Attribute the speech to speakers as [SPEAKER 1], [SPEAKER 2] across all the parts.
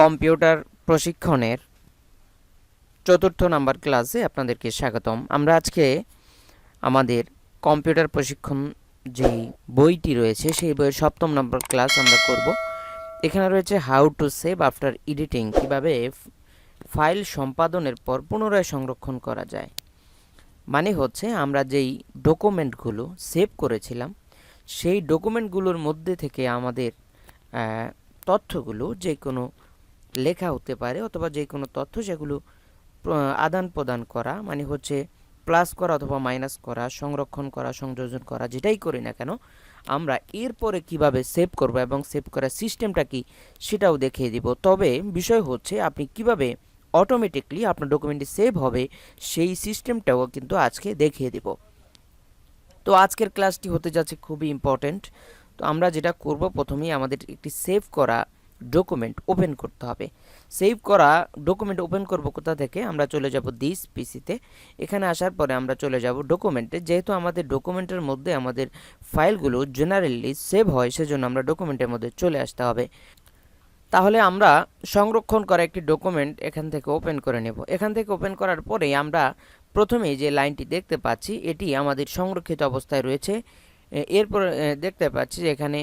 [SPEAKER 1] Computer প্রশিক্ষণের চতুর্থ number ক্লাসে আপনাদেরকে স্বাগতম। আমরা আজকে আমাদের কম্পিউটার প্রশিক্ষণ যেই বইটি রয়েছে, সেই বইয়ের সপ্তম নম্বর ক্লাস আমরা করব। এখানে রয়েছে how to save after editing কীভাবে ফাইল সম্পাদনের পর পুনরায় সংরক্ষণ করা যায়। মানে হচ্ছে আমরা যেই ডকুমেন্টগুলো সেভ করেছিলাম, সেই ডকুমেন্টগুলোর মধ্যে থেকে আমাদের তথ্যগুলো যে কোনো লেখা হতে পারে অথবা যে কোনো তথ্য সেগুলো আদান প্রদান করা মানে হচ্ছে প্লাস করা অথবা মাইনাস করা, সংরক্ষণ করা, সংযোজন করা, যেটাই করি না কেন, আমরা এরপরে কীভাবে সেভ করব এবং সেভ করার সিস্টেমটা কি সেটাও দেখিয়ে দিব। তবে বিষয় হচ্ছে আপনি কীভাবে অটোমেটিকলি আপনার ডকুমেন্টটি সেভ হবে, সেই সিস্টেমটাও কিন্তু আজকে দেখিয়ে দিব। তো আজকের ক্লাসটি হতে যাচ্ছে খুবই ইম্পর্ট্যান্ট তো আমরা যেটা করব প্রথমেই আমাদের একটি সেভ করা ডকুমেন্ট ওপেন করতে হবে। সেভ করা ডকুমেন্ট ওপেন করব কোথা থেকে? আমরা চলে যাব দিস পিসিতে এখানে আসার পরে আমরা চলে যাব ডকুমেন্টে যেহেতু আমাদের ডকুমেন্টের মধ্যে আমাদের ফাইলগুলো জেনারেলি সেভ হয়, সেজন্য আমরা ডকুমেন্টের মধ্যে চলে আসতে হবে। তাহলে আমরা সংরক্ষণ করা একটি ডকুমেন্ট এখান থেকে ওপেন করে নেব। এখান থেকে ওপেন করার পরেই আমরা প্রথমেই যে লাইনটি দেখতে পাচ্ছি, এটি আমাদের সংরক্ষিত অবস্থায় রয়েছে। এরপর দেখতে পাচ্ছি যে এখানে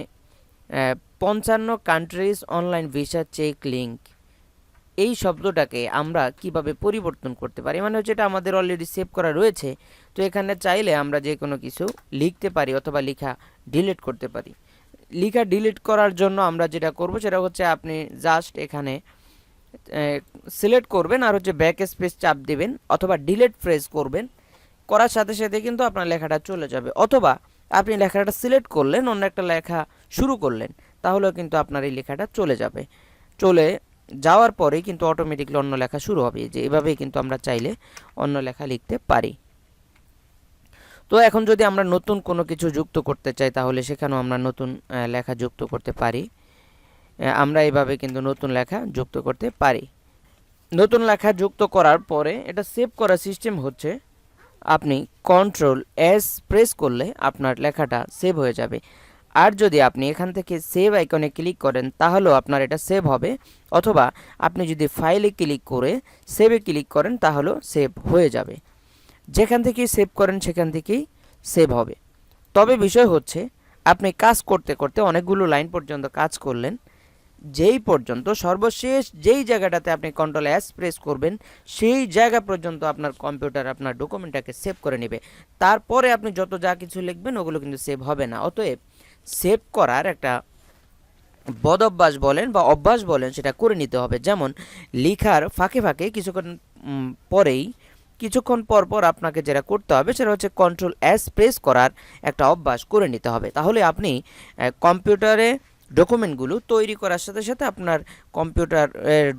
[SPEAKER 1] পঞ্চান্ন countries online visa check link এই শব্দটাকে আমরা কীভাবে পরিবর্তন করতে পারি? মানে হচ্ছে এটা আমাদের অলরেডি সেভ করা রয়েছে, তো এখানে চাইলে আমরা যে কোনো কিছু লিখতে পারি অথবা লেখা ডিলিট করতে পারি। লেখা ডিলিট করার জন্য আমরা যেটা করব সেটা হচ্ছে আপনি জাস্ট এখানে সিলেক্ট করবেন আর হচ্ছে ব্যাক স্পেস চাপ দিবেন অথবা ডিলিট প্রেস করবেন। করার সাথে সাথে কিন্তু আপনার লেখাটা চলে যাবে। অথবা আপনি লেখাটা সিলেক্ট করলেন, অন্য একটা লেখা শুরু করলেন, তাহলেও কিন্তু আপনার এই লেখাটা চলে যাবে। চলে যাওয়ার পরে কিন্তু অটোমেটিকলি অন্য লেখা শুরু হবে, যে এভাবেই কিন্তু আমরা চাইলে অন্য লেখা লিখতে পারি। তো এখন যদি আমরা নতুন কোনো কিছু যুক্ত করতে চাই, তাহলে সেখানেও আমরা নতুন লেখা যুক্ত করতে পারি। আমরা এইভাবে কিন্তু নতুন লেখা যুক্ত করতে পারি। নতুন লেখা যুক্ত করার পরে এটা সেভ করার সিস্টেম হচ্ছে আপনি কন্ট্রোল এস প্রেস করলে আপনার লেখাটা সেভ হয়ে যাবে। আর যদি আপনি এখান থেকে সেভ আইকনে ক্লিক করেন, তাহলেও আপনার এটা সেভ হবে। অথবা আপনি যদি ফাইলে ক্লিক করে সেভে ক্লিক করেন, তাহলেও সেভ হয়ে যাবে। যেখান থেকেই সেভ করেন, সেখান থেকেই সেভ হবে। তবে বিষয় হচ্ছে, আপনি কাজ করতে করতে অনেকগুলো লাইন পর্যন্ত কাজ করলেন। যেই পর্যন্ত, সর্বশেষ যেই জায়গাটাতে আপনি কন্ট্রোল এস প্রেস করবেন, সেই জায়গা পর্যন্ত আপনার কম্পিউটার আপনার ডকুমেন্টটাকে সেভ করে নেবে। তারপরে আপনি যত যা কিছু লিখবেন, ওগুলো কিন্তু সেভ হবে না। অতএব সেভ করার একটা বদ অভ্যাস বলেন বা অভ্যাস বলেন, সেটা করে নিতে হবে। যেমন, লিখার ফাঁকে ফাঁকে কিছুক্ষণ পরেই, কিছুক্ষণ পর পর আপনাকে যেটা করতে হবে, সেটা হচ্ছে কন্ট্রোল এস প্রেস করার একটা অভ্যাস করে নিতে হবে। তাহলে আপনি কম্পিউটারে ডকুমেন্টগুলো তৈরি করার সাথে সাথে আপনার কম্পিউটার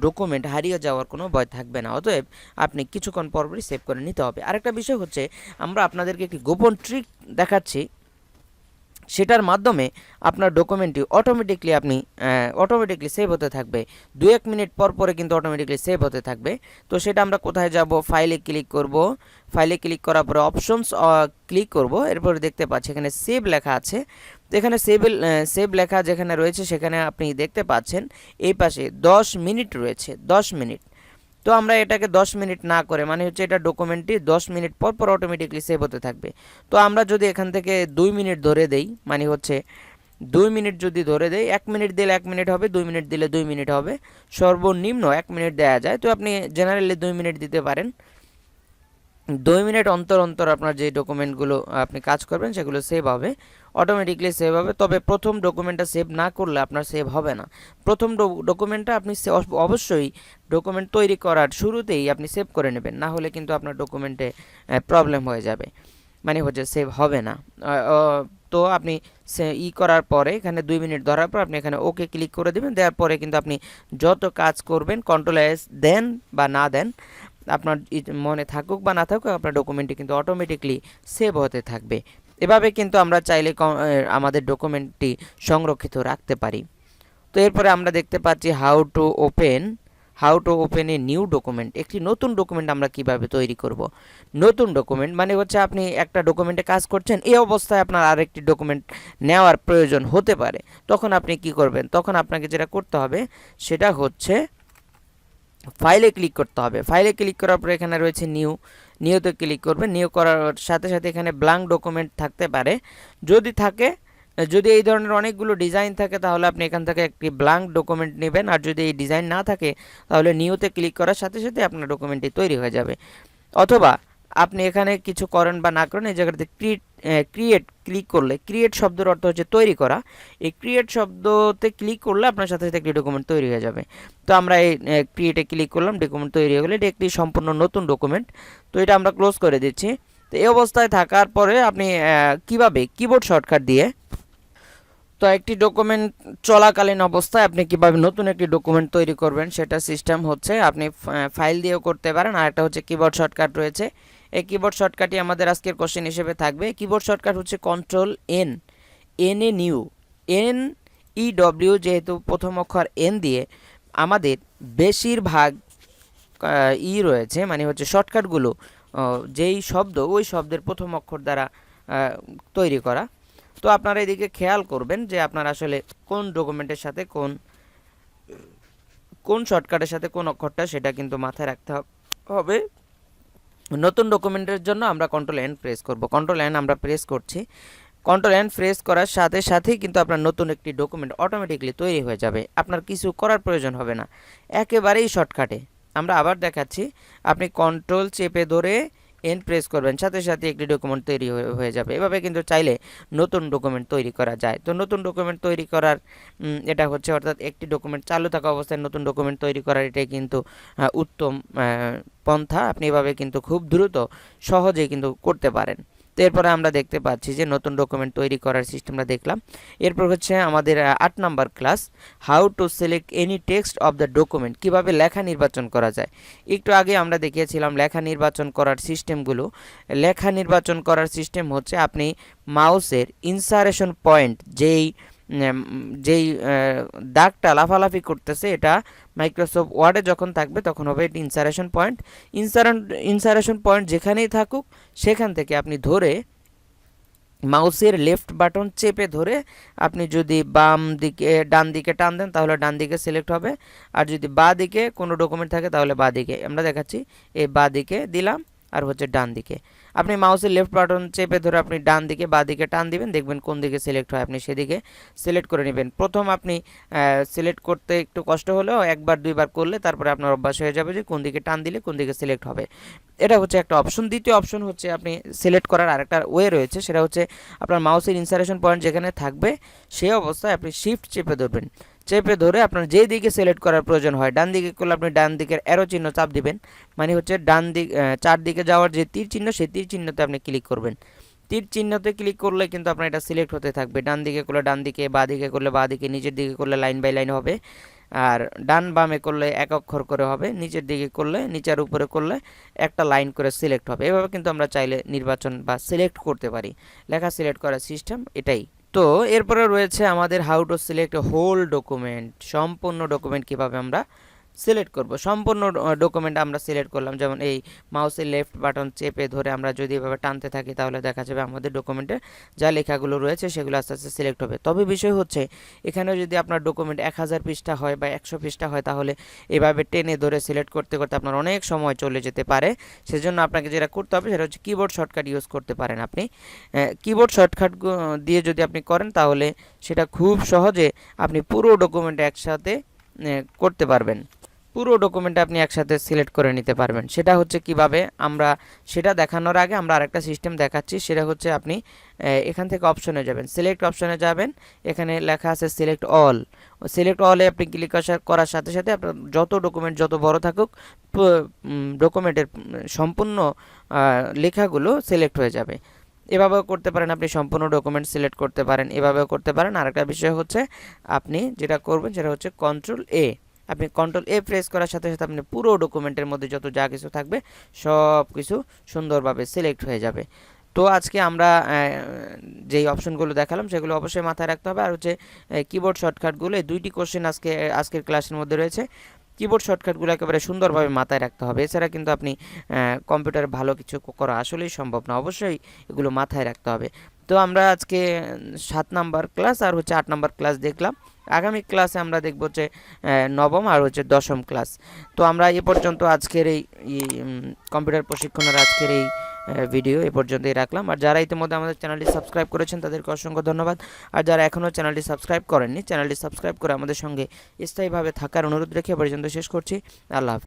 [SPEAKER 1] ডকুমেন্ট হারিয়ে যাওয়ার কোনো ভয় থাকবে না। অতএব আপনি কিছুক্ষণ পরপরই সেভ করে নিতে হবে। আরেকটা বিষয় হচ্ছে, আমরা আপনাদেরকে একটি গোপন ট্রিক দেখাচ্ছি। সেটার মাধ্যমে আপনার ডকুমেন্টটি অটোমেটিকলি আপনি অটোমেটিকলি সেভ হতে থাকবে। দু এক মিনিট পর পরে কিন্তু অটোমেটিকলি সেভ হতে থাকবে। তো সেটা আমরা কোথায় যাব? ফাইলে ক্লিক করব। ফাইলে ক্লিক করার পরে অপশনস ক্লিক করব। এরপরে দেখতে পাচ্ছি এখানে সেভ লেখা আছে। তো এখানে সেভ সেভ লেখা যেখানে রয়েছে সেখানে আপনি দেখতে পাচ্ছেন, এই পাশে 10 মিনিট রয়েছে 10 মিনিট। তো আমরা এটাকে 10 মিনিট না করে মানে হচ্ছে এটা ডকুমেন্টটি 10 মিনিট পর পর অটোমেটিকলি সেভ হতে থাকবে। তো আমরা যদি এখান থেকে 2 মিনিট ধরে দেই মানে হচ্ছে দুই মিনিট যদি ধরে দেই, এক মিনিট দিলে এক মিনিট হবে, দুই মিনিট দিলে দুই মিনিট হবে। সর্বনিম্ন এক মিনিট দেয়া যায়। তো আপনি জেনারেলি দুই মিনিট দিতে পারেন। দুই মিনিট অন্তর অন্তর আপনার যে ডকুমেন্টগুলো আপনি কাজ করবেন সেগুলো সেভ হবে। অটোমেটিকলি সেভ হবে। তবে প্রথম ডকুমেন্টটা সেভ না করলে আপনার সেভ হবে না। প্রথম ডকুমেন্টটা আপনি অবশ্যই ডকুমেন্ট তৈরি করার শুরুতেই আপনি সেভ করে নেবেন। না হলে কিন্তু আপনার ডকুমেন্টে প্রবলেম হয়ে যাবে। মানে হচ্ছে সেভ হবে না। তো আপনি ই করার পরে এখানে দুই মিনিট ধরার পর আপনি এখানে ওকে ক্লিক করে দেবেন। দেওয়ার পরে কিন্তু আপনি যত কাজ করবেন কন্ট্রোল এস দেন বা না দেন আপনার মনে থাকুক বা না থাকুক, আপনার ডকুমেন্টটি কিন্তু অটোমেটিকলি সেভ হতে থাকবে। এভাবে কিন্তু আমরা চাইলে আমাদের ডকুমেন্টটি সংরক্ষিত রাখতে পারি। তো এরপরে আমরা দেখতে পাচ্ছি how to open how to open a new document একটি নতুন ডকুমেন্ট আমরা কীভাবে তৈরি করব? নতুন ডকুমেন্ট মানে হচ্ছে আপনি একটা ডকুমেন্টে কাজ করছেন, এই অবস্থায় আপনার আরেকটি ডকুমেন্ট নেওয়ার প্রয়োজন হতে পারে। তখন আপনি কি করবেন? তখন আপনাকে যেটা করতে হবে, সেটা হচ্ছে ফাইলে ক্লিক করতে হবে। ফাইলে ক্লিক করার পরে এখানে রয়েছে নিউ নিউতে ক্লিক করবেন নিউ করার সাথে সাথে এখানে ব্ল্যাঙ্ক ডকুমেন্ট থাকতে পারে। যদি থাকে, যদি এই ধরনের অনেকগুলো ডিজাইন থাকে, তাহলে আপনি এখান থেকে একটি ব্ল্যাঙ্ক ডকুমেন্ট নেবেন। আর যদি এই ডিজাইন না থাকে, তাহলে নিউতে ক্লিক করার সাথে সাথে আপনার ডকুমেন্টটি তৈরি হয়ে যাবে। অথবা আপনি এখানে কিছু করেন বা না করেন, এই জায়গাতে ক্রিয়েট ক্রিয়েট ক্লিক করলে ক্রিয়েট শব্দের অর্থ হচ্ছে তৈরি করা। এই ক্রিয়েট শব্দতে ক্লিক করলে আপনার সাথে সাথে একটি ডকুমেন্ট তৈরি হয়ে যাবে। তো আমরা এই ক্রিয়েটে ক্লিক করলাম ডকুমেন্ট তৈরি হয়ে গেলে। এটি একটি সম্পূর্ণ নতুন ডকুমেন্ট তো এটা আমরা ক্লোজ করে দিচ্ছি। তো এই অবস্থায় থাকার পরে আপনি কীভাবে কিবোর্ড শর্টকাট দিয়ে তো একটি ডকুমেন্ট চলাকালীন অবস্থায় আপনি কীভাবে নতুন একটি ডকুমেন্ট তৈরি করবেন, সেটা সিস্টেম হচ্ছে আপনি ফাইল দিয়েও করতে পারেন। আর একটা হচ্ছে কিবোর্ড শর্টকাট রয়েছে। এই কিবোর্ড শর্টকাটই আমাদের আজকের কোশ্চেন হিসেবে থাকবে। কিবোর্ড শর্টকাট হচ্ছে control N N a new N E W যেহেতু প্রথম অক্ষর এন দিয়ে আমাদের বেশিরভাগ ই রয়েছে মানে হচ্ছে শর্টকাটগুলো যেই শব্দ ওই শব্দের প্রথম অক্ষর দ্বারা তৈরি করা। তো আপনারা এদিকে খেয়াল করবেন যে আপনার আসলে কোন ডকুমেন্টের সাথে কোন কোন শর্টকাটের সাথে কোন অক্ষরটা সেটা কিন্তু মাথায় রাখতে হবে। নতুন ডকুমেন্টের জন্য আমরা কন্ট্রোল এন প্রেস করব। কন্ট্রোল এন আমরা প্রেস করছি। কন্ট্রোল এন প্রেস করার সাথে সাথেই কিন্তু আপনার নতুন একটি ডকুমেন্ট অটোমেটিকলি তৈরি হয়ে যাবে। আপনার কিছু করার প্রয়োজন হবে না। একেবারেই শর্টকাটে আমরা আবার দেখাচ্ছি, আপনি কন্ট্রোল চেপে ধরে এন প্রেস করবেন। সাথে সাথে একটি ডকুমেন্ট তৈরি হয়ে যাবে। এভাবে কিন্তু চাইলে নতুন ডকুমেন্ট তৈরি করা যায়। তো নতুন ডকুমেন্ট তৈরি করার এটা হচ্ছে অর্থাৎ একটি ডকুমেন্ট চালু থাকা অবস্থায় নতুন ডকুমেন্ট তৈরি করার এটাই কিন্তু উত্তম পন্থা। আপনি এভাবে কিন্তু খুব দ্রুত সহজেই কিন্তু করতে পারেন। তো এরপরে আমরা দেখতে পাচ্ছি যে নতুন ডকুমেন্ট তৈরি করার সিস্টেমটা দেখলাম। এরপর হচ্ছে আমাদের আট number class how to select any text of the document কীভাবে লেখা নির্বাচন করা যায়। একটু আগে আমরা দেখিয়েছিলাম লেখা নির্বাচন করার সিস্টেমগুলো লেখা নির্বাচন করার সিস্টেম হচ্ছে আপনি মাউসের ইনসারেশন পয়েন্ট যেই যেই দাগটা লাফালাফি করতেছে, এটা মাইক্রোসফট ওয়ার্ডে যখন থাকবে, তখন হবে এটি ইনসারেশন পয়েন্ট ইনসারেন ইনসারেশন পয়েন্ট যেখানেই থাকুক, সেখান থেকে আপনি ধরে মাউসের লেফট বাটন চেপে ধরে আপনি যদি বাম দিকে, ডান দিকে টান দেন, তাহলে ডান দিকে সিলেক্ট হবে। আর যদি বা দিকে কোনো ডকুমেন্ট থাকে, তাহলে বা দিকে। আমরা দেখাচ্ছি, এই বা দিকে দিলাম, আর হচ্ছে ডান দিকে। আপনি মাউসের লেফট বাটন চেপে ধরে আপনি ডান দিকে বা দিকে টান দিবেন, দেখবেন কোন দিকে সিলেক্ট হয়, আপনি সেদিকে সিলেক্ট করে নেবেন। প্রথম আপনি সিলেক্ট করতে একটু কষ্ট হলেও একবার, দুইবার করলে তারপরে আপনার অভ্যাস হয়ে যাবে যে কোন দিকে টান দিলে কোন দিকে সিলেক্ট হবে। এটা হচ্ছে একটা অপশন দ্বিতীয় অপশন হচ্ছে আপনি সিলেক্ট করার আরেকটা ওয়ে রয়েছে, সেটা হচ্ছে আপনার মাউসের ইনসারেশন পয়েন্ট যেখানে থাকবে সেই অবস্থায় আপনি শিফট চেপে ধরবেন। চেপে ধরে আপনার যেই দিকে সিলেক্ট করার প্রয়োজন হয়, ডান দিকে করলে আপনি ডান দিকের অ্যারো চিহ্ন চাপ দিবেন। মানে হচ্ছে ডান দিক চারদিকে যাওয়ার যে তীর চিহ্ন, সেই তীর চিহ্নতে আপনি ক্লিক করবেন। তীর চিহ্নতে ক্লিক করলে কিন্তু আপনার এটা সিলেক্ট হতে থাকবে। ডান দিকে করলে ডান দিকে, বা দিকে করলে বা দিকে, নিচের দিকে করলে লাইন বাই লাইন হবে। আর ডান বামে করলে এক অক্ষর করে হবে, নিচের দিকে করলে, নিচের উপরে করলে একটা লাইন করে সিলেক্ট হবে। এভাবে কিন্তু আমরা চাইলে নির্বাচন বা সিলেক্ট করতে পারি। লেখা সিলেক্ট করার সিস্টেম এটাই। তো এরপরে রয়েছে আমাদের how to select whole document সম্পূর্ণ ডকুমেন্ট কীভাবে আমরা সিলেক্ট করব। সম্পূর্ণ ডকুমেন্ট আমরা সিলেক্ট করলাম। যেমন এই মাউসের লেফট বাটন চেপে ধরে আমরা যদি এভাবে টানতে থাকি, তাহলে দেখা যাবে আমাদের ডকুমেন্টে যা লেখাগুলো রয়েছে, সেগুলো আস্তে আস্তে সিলেক্ট হবে। তবে বিষয় হচ্ছে এখানে যদি আপনার ডকুমেন্ট এক হাজার পৃষ্ঠা হয় বা একশো পৃষ্ঠা হয়, তাহলে এভাবে টেনে ধরে সিলেক্ট করতে করতে আপনার অনেক সময় চলে যেতে পারে। সেজন্য আপনাকে যেটা করতে হবে, সেটা হচ্ছে কিবোর্ড শর্টকাট ইউজ করতে পারেন আপনি। কিবোর্ড শর্টকাট দিয়ে যদি আপনি করেন, তাহলে সেটা খুব সহজে আপনি পুরো ডকুমেন্ট একসাথে করতে পারবেন। পুরো ডকুমেন্ট আপনি একসাথে সিলেক্ট করে নিতে পারবেন। সেটা হচ্ছে কীভাবে আমরা সেটা দেখানোর আগে আমরা আরেকটা সিস্টেম দেখাচ্ছি। সেটা হচ্ছে আপনি এখান থেকে অপশনে যাবেন। সিলেক্ট অপশনে যাবেন। এখানে লেখা আছে সিলেক্ট অল সিলেক্ট অলে আপনি ক্লিক করার সাথে সাথে আপনার যত ডকুমেন্ট যত বড় থাকুক ডকুমেন্টের সম্পূর্ণ লেখাগুলো সিলেক্ট হয়ে যাবে। এভাবেও করতে পারেন আপনি, সম্পূর্ণ ডকুমেন্ট সিলেক্ট করতে পারেন। এভাবেও করতে পারেন। আরেকটা বিষয় হচ্ছে আপনি যেটা করবেন সেটা হচ্ছে কন্ট্রোল এ আপনি কন্ট্রোল এ প্রেস করার সাথে সাথে আপনি পুরো ডকুমেন্টের মধ্যে যত যা কিছু থাকবে, সব কিছু সুন্দরভাবে সিলেক্ট হয়ে যাবে। তো আজকে আমরা যেই অপশনগুলো দেখালাম, সেগুলো অবশ্যই মাথায় রাখতে হবে। আর হচ্ছে কিবোর্ড শর্টকাটগুলো এই দুইটি কোশ্চেন আজকে, আজকের ক্লাসের মধ্যে রয়েছে। কিবোর্ড শর্টকাটগুলো একেবারে সুন্দরভাবে মাথায় রাখতে হবে। এছাড়া কিন্তু আপনি কম্পিউটারে ভালো কিছু করা আসলেই সম্ভব না। অবশ্যই এগুলো মাথায় রাখতে হবে। তো আমরা আজকে, সাত নাম্বার ক্লাস আর হচ্ছে আট নাম্বার ক্লাস দেখলাম। আগামী ক্লাসে আমরা দেখব যে নবম আর হচ্ছে দশম ক্লাস। তো আমরা এ পর্যন্ত আজকের এই কম্পিউটার প্রশিক্ষণের আজকের এই ভিডিও এ পর্যন্তই রাখলাম। আর যারা ইতিমধ্যে আমাদের চ্যানেলটি সাবস্ক্রাইব করেছেন, তাদেরকে অসংখ্য ধন্যবাদ। আর যারা এখনও চ্যানেলটি সাবস্ক্রাইব করেননি, চ্যানেলটি সাবস্ক্রাইব করে আমাদের সঙ্গে স্থায়ীভাবে থাকার অনুরোধ রেখে পর্যন্ত শেষ করছি। আল্লাহ